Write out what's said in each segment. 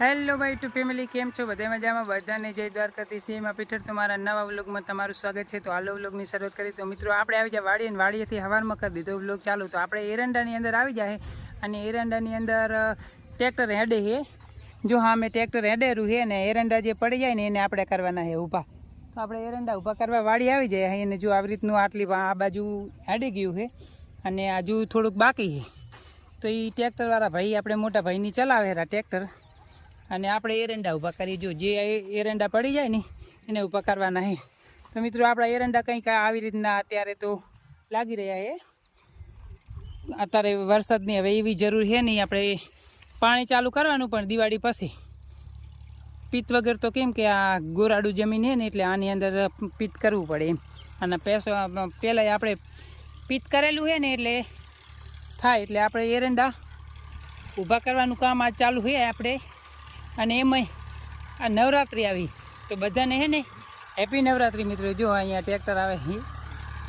Hello ભાઈ two family, કેમ છો? બધા મજામાં? બધાને જય દ્વારકાથી સીએમાં પીઠર તમારા નવા વ્લોગમાં તમારું સ્વાગત છે. તો હાલો વ્લોગની શરૂઆત કરી તો મિત્રો, આપણે આવી જાય વાડીએ અને વાડીએથી હવારમાં કરી દીધો વ્લોગ ચાલુ. તો આપણે એરંડાની અંદર આવી જાય અને એરંડાની અંદર ટ્રેક્ટર હેડે છે જો હા મેં ટ્રેક્ટર હેડેરું છે ને એરંડા જે પડી જાય ને એને આપણે કરવાના છે ઊભા. તો આપણે એરંડા ઊભા કરવા વાડી આવી જાય. અને જો આવી રીતનું આટલી આ બાજુ હેડી ગયું છે અને હજુ થોડુંક બાકી છે તો એ ટ્રેક્ટરવાળા ભાઈ, આપણે મોટા ભાઈની ચલાવે ટ્રેક્ટર. અને આપણે એરંડા ઊભા કરી જો જે એરંડા પડી જાય ને, એને ઊભા કરવાના છે તો મિત્રો, આપણા એરંડા કંઈક આવી રીતના અત્યારે તો લાગી રહ્યા છે અત્યારે વરસાદની હવે એવી જરૂર છે નહીં. આપણે પાણી ચાલુ કરવાનું પણ દિવાળી પછી. પિત્ત વગર તો કેમ કે આ ગોરાડું જમીન છે ને, એટલે આની અંદર પિત્ત કરવું પડે એમ. અને પેસો પહેલાં આપણે પિત્ત કરેલું છે ને, એટલે થાય. એટલે આપણે એરંડા ઊભા કરવાનું કામ આ ચાલુ છે આપણે. અને એમાંય આ નવરાત્રિ આવી. તો બધાને હે ને હેપી નવરાત્રિ મિત્રો. જો અહીંયા ટ્રેક્ટર આવે છે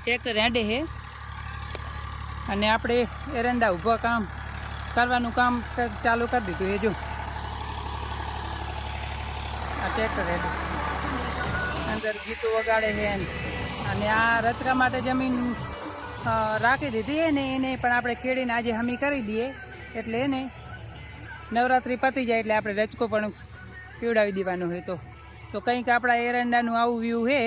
ટ્રેક્ટર હેડે છે અને આપણે એરંડા ઊભા કામ, કરવાનું કામ ચાલુ કરી દીધું એ જો. આ ટ્રેક્ટર હેડે. અંદર ગીતો વગાડે છે. અને આ રચકા માટે જમીન રાખી દીધી ને, એને પણ આપણે ખેડીને આજે હમી કરી દઈએ એટલે એને નવરાત્રિ પતી જાય એટલે આપણે રચકો પણ પીવડાવી દેવાનો હોય તો. તો કંઈક આપણા એરંડાનું આવું વ્યૂ છે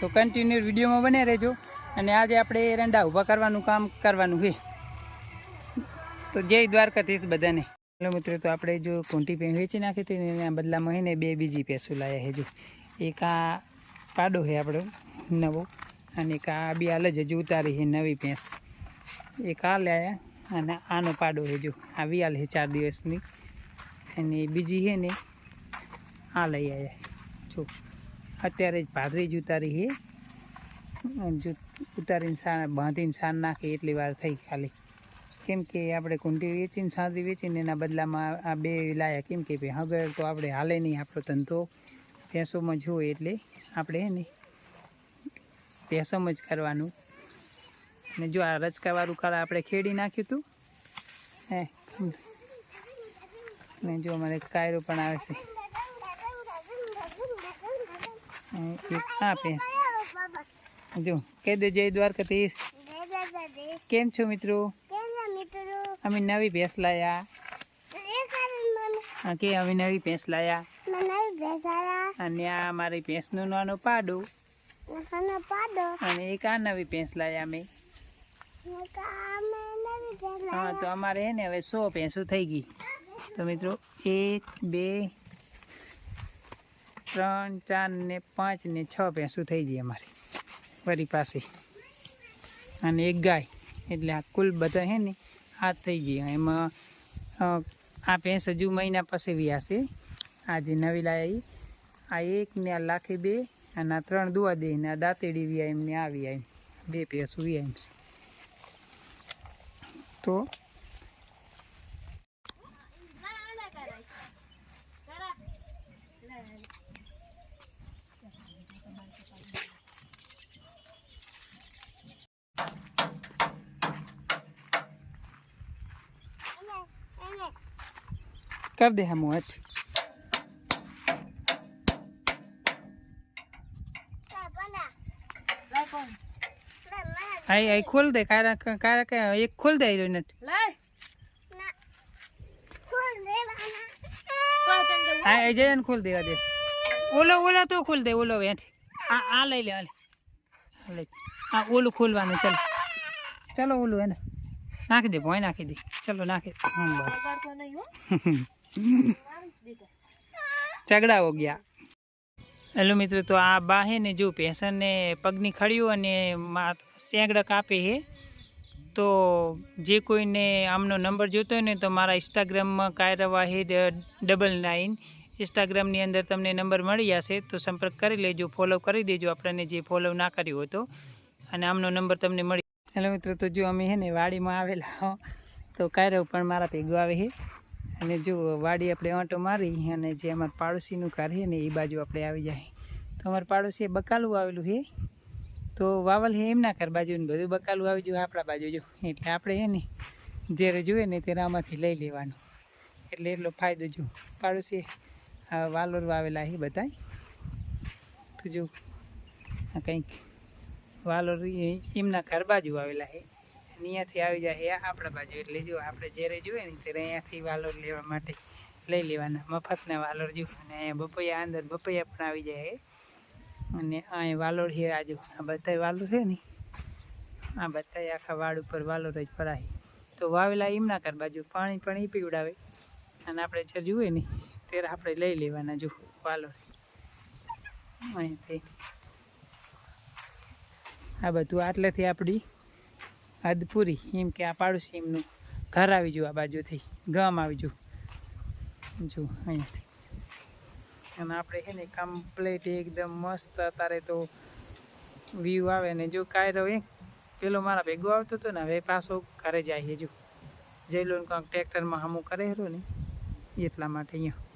તો કન્ટિન્યુ વિડીયોમાં બને રહેજો. અને આજે આપણે એરંડા ઊભા કરવાનું કામ કરવાનું છે તો જય દ્વારકાધીશ બધાને. હેલો મિત્રો, તો આપણે જો કુંટી પેં વેચી નાખી હતી એના બદલામાં છે ને બે બીજી પેસું લાયા છે જો. એક આ પાડો છે આપણો, નવો, અને એક આ બી હાલ જ હજુ ઉતારી છે નવી ભેંસ. એક આ લાયા. અને આનો પાડો છે જો, આ વિયાલ છે ચાર દિવસની. અને બીજી છે ને, આ લઈ આવ્યા છે. જો, અત્યારે જ ભાદરી જ ઉતારી છે. જો ઉતારીને સાર બાંધીને સાર નાખી એટલી વાર થઈ ખાલી. કેમ કે આપણે કુંડી વેચીને સાંદરી વેચીને એના બદલામાં આ બે લાયા. કેમ કે ભાઈ હવે તો આપણે હાલે નહીં, આપણો ધંધો ભેંસોમાં જોઈએ એટલે આપણે એને ભેંસોમાં જ કરવાનું. અને જો આ રચકાવાળું કાળા આપણે ખેડી નાખ્યું હતું હે ને જો અમારે કાયરો પણ આવે છે. આ ભેંસ જો કહી દે જય દ્વારકાધીશ કેમ છો મિત્રો? અમે નવી ભેંસ લાયા. હા કે અમે નવી ભેંસ લાયા. અને આ મારી ભેંસનું નાનું પાડું. અને એક આ નવી ભેંસ લાયા અમે. હા, તો અમારે હે ને હવે સો ભેંસો થઈ ગઈ. તો મિત્રો, એક, બે, ત્રણ, ચાર ને પાંચ ને છ ભેંસો થઈ ગઈ અમારી વરી પાસે. અને એક ગાય. એટલે આ કુલ બધા હે ને આ થઈ ગયા. એમાં આ ભેંસ હજુ મહિના પછી વ્યાશે આ જે નવી ઈ આ એક ને આ લાખી બે, અને આ ત્રણ દુઆ દે ને આ દાંતેડી વ્યા એમને આવી એમ બે ભેંસો વ્યા એમ છે. તો કર દે હમ હટ આઈ આઈ ખોલ દે કારા કારા કે એક ખોલ દે આયરો નટ. આ આ જયન ખોલ દેવા દે. ઓલો ઓલો તો ખોલ દે ઓલો વેઠ આ આ લઈ લે આ લે. આ ઓલું ખોલવાનું ચાલો. ચાલો ઓલું એને. નાખી દે ભોય નાખી દે. ચલો નાખી. હો ગયા. હેલો મિત્રો, તો આ બા હે ને જો ભેંસણને પગની ખડ્યું અને મા- સેંગડા કાપે હે. તો જે કોઈને આમનો નંબર જોતો હોય ને તો મારા ઇન્સ્ટાગ્રામમાં કાયરવા હે ડબલ નાઇન ઇન્સ્ટાગ્રામની અંદર તમને નંબર મળી જશે, તો સંપર્ક કરી લેજો ફોલો કરી દેજો આપણને જે ફોલો ના કર્યો હોય તો. અને આમનો નંબર તમને મળી હેલો મિત્રો, તો જો અમે હે ને વાડીમાં આવેલા તો કાયરવ પણ મારા ભેગું આવે છે અને જો વાડી આપણે આંટો મારી અને જે અમારા પાડોશીનું ઘર છે ને એ બાજુ આપણે આવી જાય. તો અમારા પાડોશીએ બકાલું આવેલું છે તો વાવલ છે એમના ઘર બાજુ ને બધું બકાલું આવી ગયું, આપણા બાજુ જો. એટલે આપણે છે ને જ્યારે જોઈએ ને ત્યારે આમાંથી લઈ લેવાનું. એટલે એટલો ફાયદો જો. પાડોશી વાલોર વાવેલા છે બધા તો જો કંઈક વાલોર એમના ઘર બાજુ આવેલા છે અહીંયાથી આવી જાય આપણા બાજુ. એટલે જો આપણે જ્યારે જોઈએ ને, ત્યારે અહીંયાથી વાલોર લેવા માટે લઈ લેવાના. મફતના વાલોર જુ, અને અહીંયા બપૈયા અંદર બપૈયા પણ આવી જાય. અને અહીંયા વાલોર છે આજુ. આ બધા વાલોર છે ને, આ બધા આખા વાડ ઉપર વાલોર જ ભરાય. તો વાવેલા એમના કર બાજુ, પાણી પણ એ પીવડાવે. અને આપણે જ્યારે જુએ ને, ત્યારે આપણે લઈ લેવાના જો વાલોર. અહીંથી. આ બધું આટલેથી આપણી હદ પૂરી એમ કે આ પાડોશી એમનું ઘર આવી જવું આ બાજુથી, ગામ આવી જવું જો, અહીંયાથી. અને આપણે છે ને કમ્પ્લીટ એકદમ મસ્ત અત્યારે તો વ્યૂ આવે ને જો કાયરો એ પેલો મારા ભેગો આવતો હતો ને, હવે પાછો ઘરે છે જો. જઈ લો ને કાંઈક ટ્રેક્ટરમાં હમું કરે ને, એટલા માટે અહીંયા.